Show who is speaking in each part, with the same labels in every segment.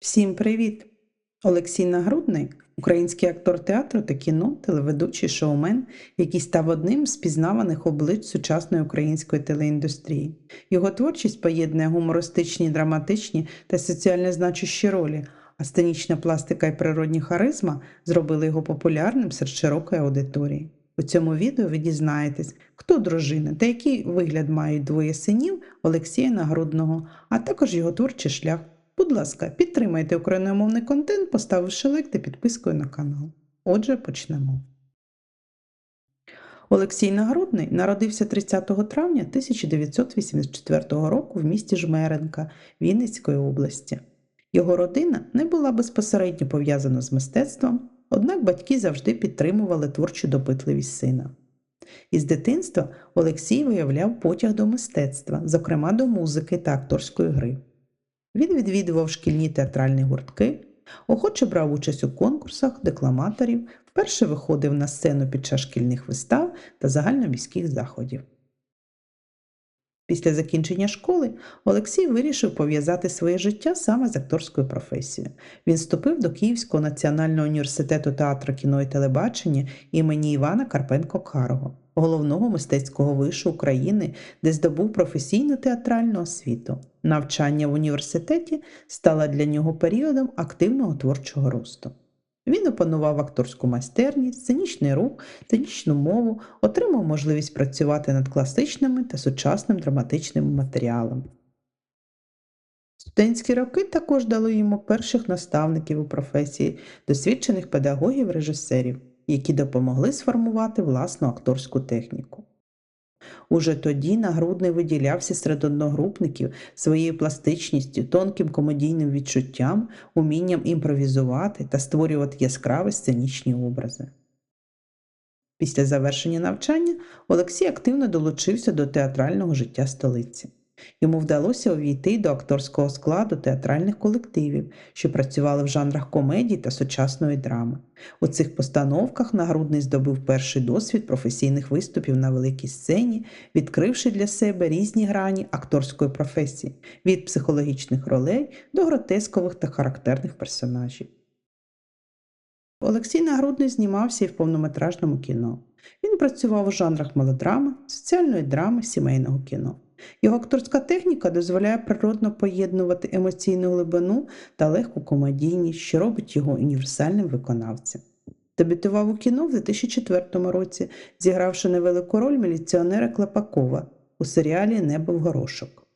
Speaker 1: Всім привіт! Олексій Нагрудний український актор театру та кіно, телеведучий шоумен, який став одним з пізнаваних облич сучасної української телеіндустрії. Його творчість поєднує гумористичні, драматичні та соціально значущі ролі, а сценічна пластика і природні харизма зробили його популярним серед широкої аудиторії. У цьому відео ви дізнаєтесь, хто дружина та який вигляд мають двоє синів Олексія Нагрудного, а також його творчий шлях. Будь ласка, підтримайте україномовний контент, поставивши лайк та підпискою на канал. Отже, почнемо. Олексій Нагрудний народився 30 травня 1984 року в місті Жмеренка Вінницької області. Його родина не була безпосередньо пов'язана з мистецтвом, однак батьки завжди підтримували творчу допитливість сина. Із дитинства Олексій виявляв потяг до мистецтва, зокрема до музики та акторської гри. Він відвідував шкільні театральні гуртки, охоче брав участь у конкурсах, декламаторів, вперше виходив на сцену під час шкільних вистав та загальноміських заходів. Після закінчення школи Олексій вирішив пов'язати своє життя саме з акторською професією. Він вступив до Київського національного університету театру кіно і телебачення імені Івана Карпенко-Карого, головного мистецького вишу України, де здобув професійну театральну освіту. Навчання в університеті стало для нього періодом активного творчого росту. Він опанував акторську майстерність, сценічний рух, сценічну мову, отримав можливість працювати над класичними та сучасним драматичним матеріалом. Студентські роки також дали йому перших наставників у професії, досвідчених педагогів режисерів, які допомогли сформувати власну акторську техніку. Уже тоді нагрудний виділявся серед одногрупників своєю пластичністю, тонким комедійним відчуттям, умінням імпровізувати та створювати яскраві сценічні образи. Після завершення навчання Олексій активно долучився до театрального життя столиці. Йому вдалося увійти до акторського складу театральних колективів, що працювали в жанрах комедії та сучасної драми. У цих постановках Нагрудний здобув перший досвід професійних виступів на великій сцені, відкривши для себе різні грані акторської професії від психологічних ролей до гротескових та характерних персонажів. Олексій Нагрудний знімався і в повнометражному кіно. Він працював у жанрах мелодрами, соціальної драми, сімейного кіно. Його акторська техніка дозволяє природно поєднувати емоційну глибину та легку комедійність, що робить його універсальним виконавцем. Дебютував у кіно в 2004 році, зігравши невелику роль міліціонера Клепакова у серіалі Небо в горошок.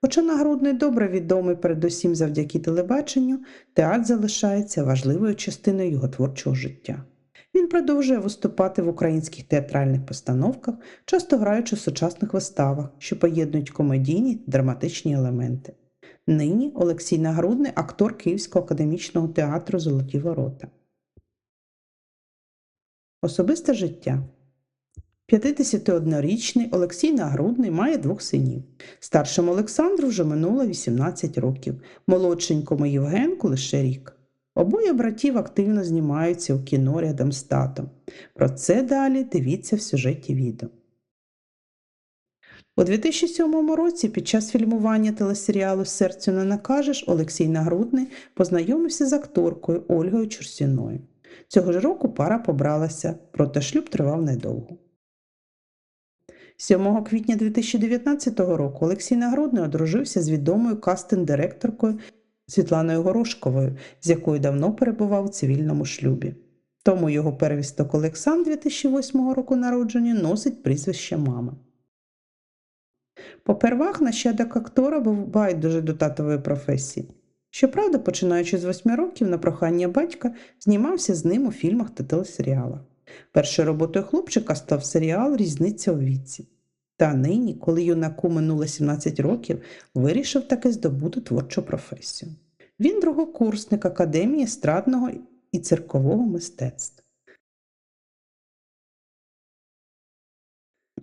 Speaker 1: Хоча нагрудний добре відомий передусім завдяки телебаченню, театр залишається важливою частиною його творчого життя. Він продовжує виступати в українських театральних постановках, часто граючи в сучасних виставах, що поєднують комедійні драматичні елементи. Нині Олексій Нагрудний актор Київського академічного театру Золоті ворота. Особисте життя 51-річний Олексій Нагрудний має двох синів. Старшому Олександру вже минуло 18 років, молодшенькому Євгенку лише рік. Обоє братів активно знімаються у кіно рядом з татом. Про це далі дивіться в сюжеті відео. У 2007 році під час фільмування телесеріалу Серцю не накажеш Олексій Нагрудний познайомився з акторкою Ольгою Чурсіною. Цього ж року пара побралася, проте шлюб тривав недовго. 7 квітня 2019 року Олексій Нагрудний одружився з відомою кастинг-директоркою Світланою Горошковою, з якою давно перебував у цивільному шлюбі. Тому його первісток Олександр 2008 року народження носить прізвище мами. Попервах нащадок актора був байдуже до татової професії. Щоправда, починаючи з восьми років на прохання батька, знімався з ним у фільмах та телесеріалах. Першою роботою хлопчика став серіал Різниця у віці. Та нині, коли юнаку минуло 17 років, вирішив таки здобути творчу професію. Він другокурсник Академії естрадного і циркового мистецтва.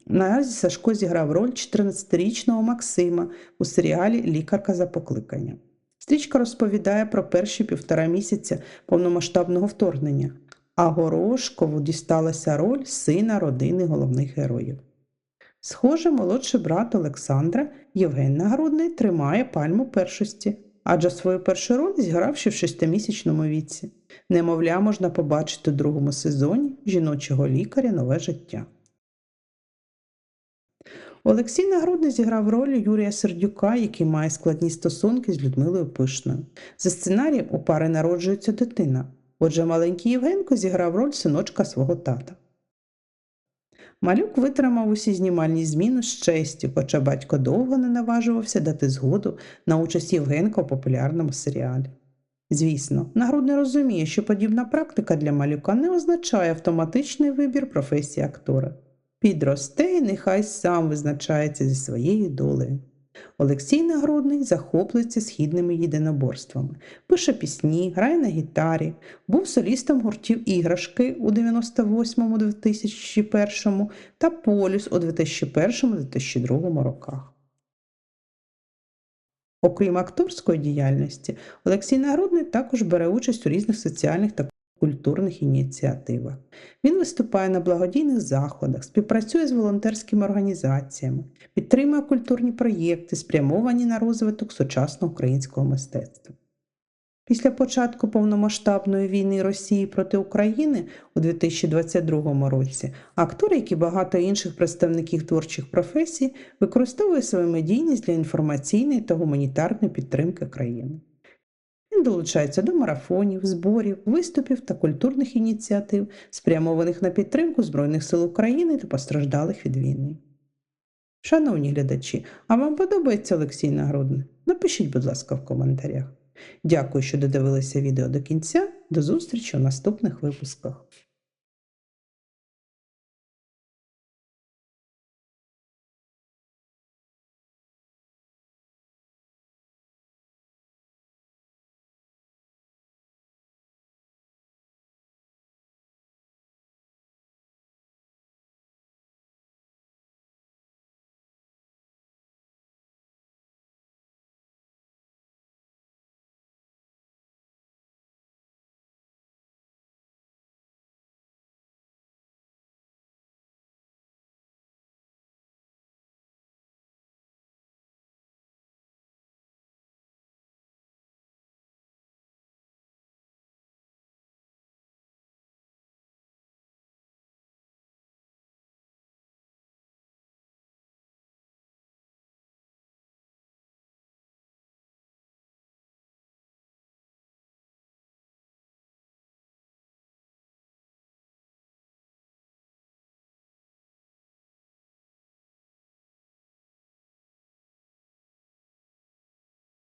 Speaker 1: Наразі Сашко зіграв роль 14-річного Максима у серіалі Лікарка за покликанням. Стрічка розповідає про перші півтора місяця повномасштабного вторгнення, а Горошкову дісталася роль сина родини головних героїв. Схоже, молодший брат Олександра Євген Нагрудний тримає пальму першості, адже свою першу роль зіграв ще в шестимісячному віці. Немовля можна побачити у другому сезоні жіночого лікаря Нове життя. Олексій Нагрудний зіграв роль Юрія Сердюка, який має складні стосунки з Людмилою Пишною. За сценарієм у пари народжується дитина. Отже, маленький Євгенко зіграв роль синочка свого тата. Малюк витримав усі знімальні зміни з честю, хоча батько довго не наважувався дати згоду на участь Євгенка у популярному серіалі. Звісно, нагрудний розуміє, що подібна практика для малюка не означає автоматичний вибір професії актора. Підросте і нехай сам визначається зі своєю долею. Олексій Нагрудний захоплюється східними єдиноборствами, пише пісні, грає на гітарі, був солістом гуртів іграшки у 98-2001 та Полюс у 2001-2002 роках. Окрім акторської діяльності, Олексій Нагрудний також бере участь у різних соціальних та культурних ініціативах. Він виступає на благодійних заходах, співпрацює з волонтерськими організаціями, підтримує культурні проєкти, спрямовані на розвиток сучасного українського мистецтва. Після початку повномасштабної війни Росії проти України у 2022 році актор, як і багато інших представників творчих професій, використовує свою медійність для інформаційної та гуманітарної підтримки країни. Він долучається до марафонів, зборів, виступів та культурних ініціатив, спрямованих на підтримку Збройних сил України та постраждалих від війни. Шановні глядачі, а вам подобається Олексій Нагрудний? Напишіть, будь ласка, в коментарях. Дякую, що додивилися відео до кінця. До зустрічі у наступних випусках.